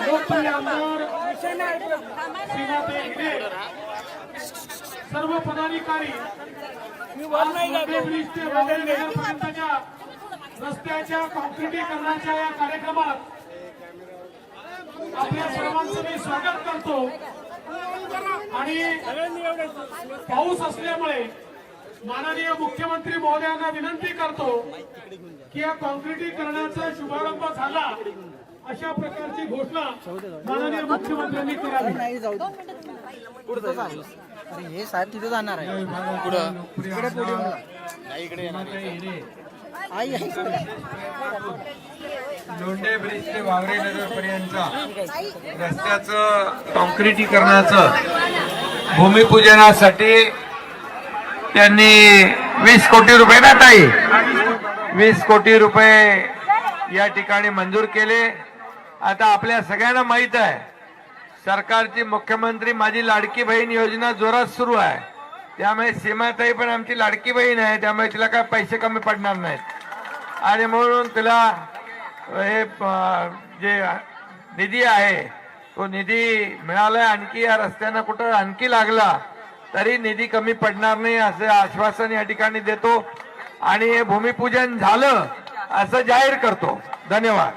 लोकप्रिय आमदार सर्व पदाधिकारी ते रस्त्याच्या कॉन्क्रिटीकरणाच्या या कार्यक्रमात आपल्या सर्वांचं मी स्वागत करतो. आणि पाऊस असल्यामुळे माननीय मुख्यमंत्री महोदयांना विनंती करतो की या कॉन्क्रिटीकरणाचा शुभारंभ झाला अशा प्रकारची घोषणा माननीय मुख्यमंत्र्यांनी करावी नाही. अरे हे साहेब तिथे जाणार आहे. इकडे आई आई. लोंढे ब्रिज ते वावरे नगर पर्यंत रस्त्याचं कॉन्क्रिटीकरणाचं भूमिपूजनासाठी त्यांनी वीस कोटी रुपये ना ताई? वीस कोटी रुपये या ठिकाणी मंजूर केले. आता आपल्या सगळ्यांना माहीत आहे सरकारची मुख्यमंत्री माझी लाडकी बहीण योजना जोरात सुरू आहे. त्यामुळे सीमाताई पण आमची लाडकी बहीण आहे त्यामुळे तिला काय पैसे कमी पडणार नाहीत. आणि म्हणून तिला हे जे निधी आहे तो निधी मिळाला आणखी या रस्त्यांना कुठं आणखी लागला. तरी निधी कमी पडणार नाही असं आश्वासन या ठिकाणी देतो. आणि हे भूमिपूजन झालं असं जाहीर करतो. धन्यवाद.